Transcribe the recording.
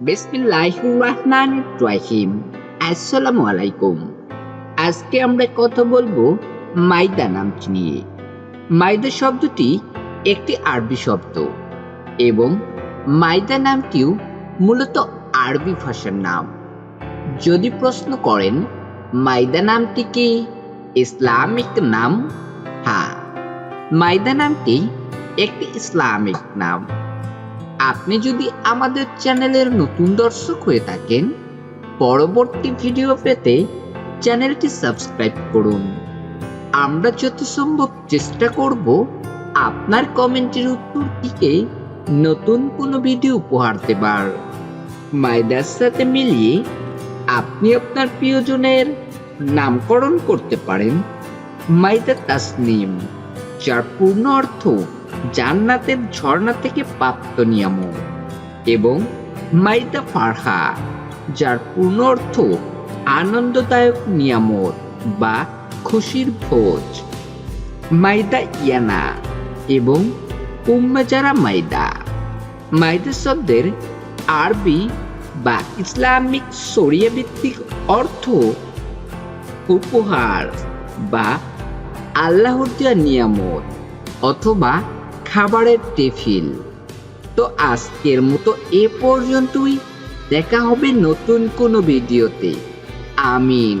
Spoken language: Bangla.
বিসমিল্লাহির রহমানির রহিম আসসালামু আলাইকুম আজকে আমরা কথা বলব মাইদা নামটি নিয়ে। মাইদা শব্দটি একটি আরবি শব্দ এবং মাইদা নামটিও মূলত আরবি ভাষার নাম। যদি প্রশ্ন করেন মাইদা নামটি কি? ইসলামিক নাম? হ্যাঁ। মাইদা নামটি একটি ইসলামিক নাম। আপনি যদি আমাদের চ্যানেলের নতুন দর্শক হয়ে থাকেন, পরবর্তী ভিডিও পেতে চ্যানেলটি সাবস্ক্রাইব করুন। আমরা যত সম্ভব চেষ্টা করব আপনার কমেন্টের উত্তর দিকে নতুন কোনো ভিডিও উপহার দেবার। মাইদার সাথে মিলিয়ে আপনি আপনার প্রিয়জনের নামকরণ করতে পারেন মাইদা তাসনিম, যার পূর্ণ অর্থ জান্নাতের ঝর্ণা থেকে প্রাপ্ত নিয়ামক এবং মাইদা ফারহা, যার পূর্ণ অর্থ আনন্দদায়ক নিয়ামত বা খুশির ভোজ। মাইদা ইয়ানা এবং উম্মাজারা মাইদা। মাইদা শব্দের আরবি বা ইসলামিক সরিয়া ভিত্তিক অর্থ উপহার বা আল্লাহর নিয়ামত অথবা খাবারের টেফিল। তো আজকের মতো এ পর্যন্তই। দেখা হবে নতুন কোনো ভিডিওতে। আমিন।